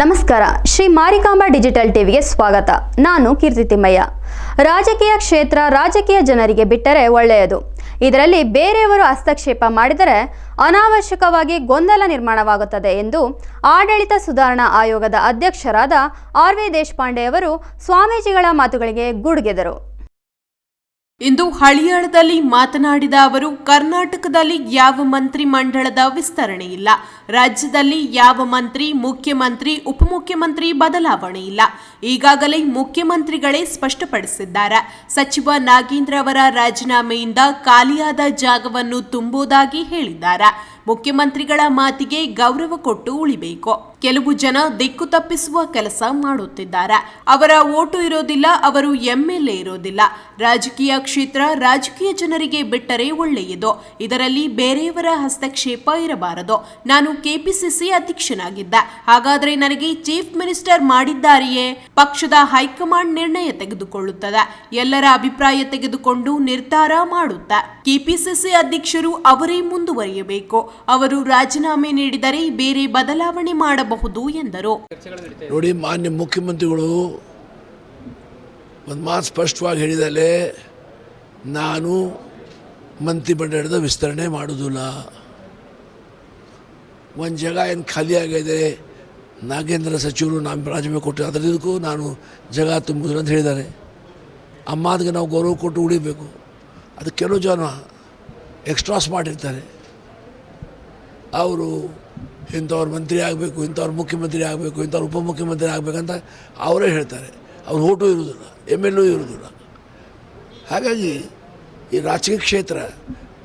ನಮಸ್ಕಾರ, ಶ್ರೀ ಮಾರಿಕಾಂಬ ಡಿಜಿಟಲ್ ಟಿವಿಗೆ ಸ್ವಾಗತ. ನಾನು ಕೀರ್ತಿ ತಿಮ್ಮಯ್ಯ. ರಾಜಕೀಯ ಕ್ಷೇತ್ರ ರಾಜಕೀಯ ಜನರಿಗೆ ಬಿಟ್ಟರೆ ಒಳ್ಳೆಯದು. ಇದರಲ್ಲಿ ಬೇರೆಯವರು ಹಸ್ತಕ್ಷೇಪ ಮಾಡಿದರೆ ಅನಾವಶ್ಯಕವಾಗಿ ಗೊಂದಲ ನಿರ್ಮಾಣವಾಗುತ್ತದೆ ಎಂದು ಆಡಳಿತ ಸುಧಾರಣಾ ಆಯೋಗದ ಅಧ್ಯಕ್ಷರಾದ ಆರ್ ವಿ ದೇಶಪಾಂಡೆ ಅವರು ಸ್ವಾಮೀಜಿಗಳ ಮಾತುಗಳಿಗೆ ಗುಡುಗೆದರು ಇಂದು ಹಳಿಯಾಳದಲ್ಲಿ ಮಾತನಾಡಿದ ಅವರು, ಕರ್ನಾಟಕದಲ್ಲಿ ಯಾವ ಮಂತ್ರಿ ಮಂಡಳದ ವಿಸ್ತರಣೆ ಇಲ್ಲ. ರಾಜ್ಯದಲ್ಲಿ ಯಾವ ಮಂತ್ರಿ, ಮುಖ್ಯಮಂತ್ರಿ, ಉಪಮುಖ್ಯಮಂತ್ರಿ ಬದಲಾವಣೆ ಇಲ್ಲ. ಈಗಾಗಲೇ ಮುಖ್ಯಮಂತ್ರಿಗಳೇ ಸ್ಪಷ್ಟಪಡಿಸಿದ್ದಾರೆ. ಸಚಿವ ನಾಗೇಂದ್ರ ಅವರ ರಾಜೀನಾಮೆಯಿಂದ ಖಾಲಿಯಾದ ಜಾಗವನ್ನು ತುಂಬುವುದಾಗಿ ಹೇಳಿದ್ದಾರೆ. ಮುಖ್ಯಮಂತ್ರಿಗಳ ಮಾತಿಗೆ ಗೌರವ ಕೊಟ್ಟು ಉಳಿಬೇಕು. ಕೆಲವು ಜನ ದಿಕ್ಕು ತಪ್ಪಿಸುವ ಕೆಲಸ ಮಾಡುತ್ತಿದ್ದಾರೆ. ಅವರ ಓಟು ಇರೋದಿಲ್ಲ, ಅವರು ಎಂಎಲ್ಎ ಇರೋದಿಲ್ಲ. ರಾಜಕೀಯ ಕ್ಷೇತ್ರ ರಾಜಕೀಯ ಜನರಿಗೆ ಬಿಟ್ಟರೆ ಒಳ್ಳೆಯದು. ಇದರಲ್ಲಿ ಬೇರೆಯವರ ಹಸ್ತಕ್ಷೇಪ ಇರಬಾರದು. ನಾನು ಕೆಪಿಸಿಸಿ ಅಧ್ಯಕ್ಷನಾಗಿದ್ದೆ. ಹಾಗಾದ್ರೆ ನನಗೆ ಚೀಫ್ ಮಿನಿಸ್ಟರ್ ಮಾಡಿದ್ದಾರೆಯೇ? ಪಕ್ಷದ ಹೈಕಮಾಂಡ್ ನಿರ್ಣಯ ತೆಗೆದುಕೊಳ್ಳುತ್ತದೆ. ಎಲ್ಲರ ಅಭಿಪ್ರಾಯ ತೆಗೆದುಕೊಂಡು ನಿರ್ಧಾರ ಮಾಡುತ್ತೆ. ಕೆಪಿಸಿಸಿ ಅಧ್ಯಕ್ಷರು ಅವರೇ ಮುಂದುವರಿಯಬೇಕು. ಅವರು ರಾಜೀನಾಮೆ ನೀಡಿದರೆ ಬೇರೆ ಬದಲಾವಣೆ ಮಾಡಬಹುದು ಎಂದರು. ನೋಡಿ, ಮಾನ್ಯ ಮುಖ್ಯಮಂತ್ರಿಗಳು ಒಂದು ಮಾತು ಸ್ಪಷ್ಟವಾಗಿ ಹೇಳಿದಲೆ ನಾನು ಮಂತ್ರಿಮಂಡಲದ ವಿಸ್ತರಣೆ ಮಾಡೋದಿಲ್ಲ ಒಂದು ಜಾಗ ಏನು ಖಾಲಿ ಆಗಿದೆ, ನಾಗೇಂದ್ರ ಸಚಿವರು ನಾನು ರಾಜೀನಾಮೆ ಕೊಟ್ಟು ಅದರದಕ್ಕೂ ನಾನು ಜಾಗ ತುಂಬುದಿಲ್ಲ ಅಂತ ಹೇಳಿದ್ದಾರೆ. ಆ ನಾವು ಗೌರವ ಕೊಟ್ಟು ಉಳಿಬೇಕು. ಅದು ಕೆಲವು ಜನ ಎಕ್ಸ್ಟ್ರಾ ಸ್ಮಾರ್ಟ್ ಇರ್ತಾರೆ. ಅವರು ಇಂಥವ್ರು ಮಂತ್ರಿ ಆಗಬೇಕು, ಇಂಥವ್ರು ಮುಖ್ಯಮಂತ್ರಿ ಆಗಬೇಕು, ಇಂಥವ್ರು ಉಪಮುಖ್ಯಮಂತ್ರಿ ಆಗಬೇಕಂತ ಅವರೇ ಹೇಳ್ತಾರೆ. ಅವ್ರು ಓಟು ಇರುವುದಿಲ್ಲ ಎಂ ಎಲ್ ಇರುವುದಿಲ್ಲ. ಹಾಗಾಗಿ ಈ ರಾಜಕೀಯ ಕ್ಷೇತ್ರ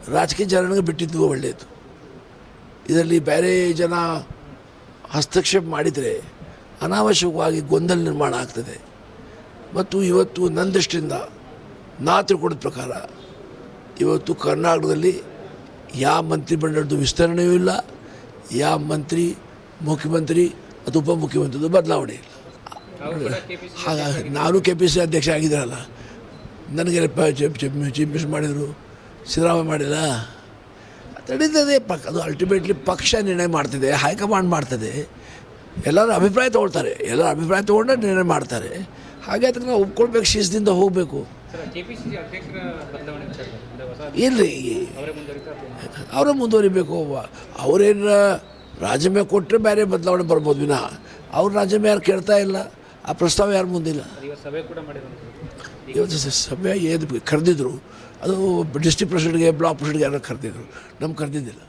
ರಾಜಕೀಯ ಜನರಿಗೆ ಬಿಟ್ಟಿದ್ದು ಒಳ್ಳೆಯದು. ಇದರಲ್ಲಿ ಬೇರೆ ಜನ ಹಸ್ತಕ್ಷೇಪ ಮಾಡಿದರೆ ಅನಾವಶ್ಯಕವಾಗಿ ಗೊಂದಲ ನಿರ್ಮಾಣ ಆಗ್ತದೆ. ಮತ್ತು ಇವತ್ತು ನನ್ನ ದೃಷ್ಟಿಯಿಂದ ನಾ ತಿಳ್ಕೊಂಡ ಪ್ರಕಾರ ಇವತ್ತು ಕರ್ನಾಟಕದಲ್ಲಿ ಯಾವ ಮಂತ್ರಿಮಂಡಲದ ವಿಸ್ತರಣೆಯೂ ಇಲ್ಲ ಯಾವ ಮಂತ್ರಿ ಮುಖ್ಯಮಂತ್ರಿ ಅದು ಉಪಮುಖ್ಯಮಂತ್ರಿದು ಬದಲಾವಣೆ ಇಲ್ಲ. ಹಾಗಾಗಿ ನಾನು ಕೆ ಪಿ ಸಿ ಅಧ್ಯಕ್ಷ ಆಗಿದ್ದಾರಲ್ಲ ನನಗೆ ಚೀಫ್ ಮಿನಿಸ್ಟರ್ ಮಾಡಿದರು, ಸಿದ್ದರಾಮಯ್ಯ ಮಾಡಿಲ್ಲ. ತಡೀತದೆ ಪಕ್ ಅದು ಅಲ್ಟಿಮೇಟ್ಲಿ ಪಕ್ಷ ನಿರ್ಣಯ ಮಾಡ್ತದೆ, ಹೈಕಮಾಂಡ್ ಮಾಡ್ತದೆ. ಎಲ್ಲರ ಅಭಿಪ್ರಾಯ ತೊಗೊಳ್ತಾರೆ, ಎಲ್ಲರ ಅಭಿಪ್ರಾಯ ತೊಗೊಂಡ್ರೆ ನಿರ್ಣಯ ಮಾಡ್ತಾರೆ. ಹಾಗೆ ಅದನ್ನು ಒಪ್ಕೊಳ್ಬೇಕು, ಶಿಸ್ತಿಂದ ಹೋಗಬೇಕು. ಇರಲಿ. ಅವರೇ ಮುಂದುವರಿಬೇಕು. ಅವರೇನು ರಾಜೀನಾಮೆ ಕೊಟ್ಟರೆ ಬೇರೆ ಬದಲಾವಣೆ ಬರ್ಬೋದು ವಿನಃ. ಅವ್ರ ರಾಜೀನಾಮೆ ಯಾರು ಕೇಳ್ತಾ ಇಲ್ಲ. ಆ ಪ್ರಸ್ತಾವ ಯಾರು ಮುಂದಿಲ್ಲ. ಸಭೆ ಇವತ್ತು ಸಭೆ ಏನು ಕರೆದಿದ್ರು ಅದು ಡಿಸ್ಟ್ರಿಕ್ಟ್ ಪ್ರೆಸಿಡೆಂಟ್ಗೆ ಬ್ಲಾಕ್ ಪ್ರೆಸಿಡೆಂಟ್ಗೆ ಯಾರು ಕರೆದಿದ್ರು. ನಮ್ಗೆ ಕರೆದಿದ್ದಿಲ್ಲ.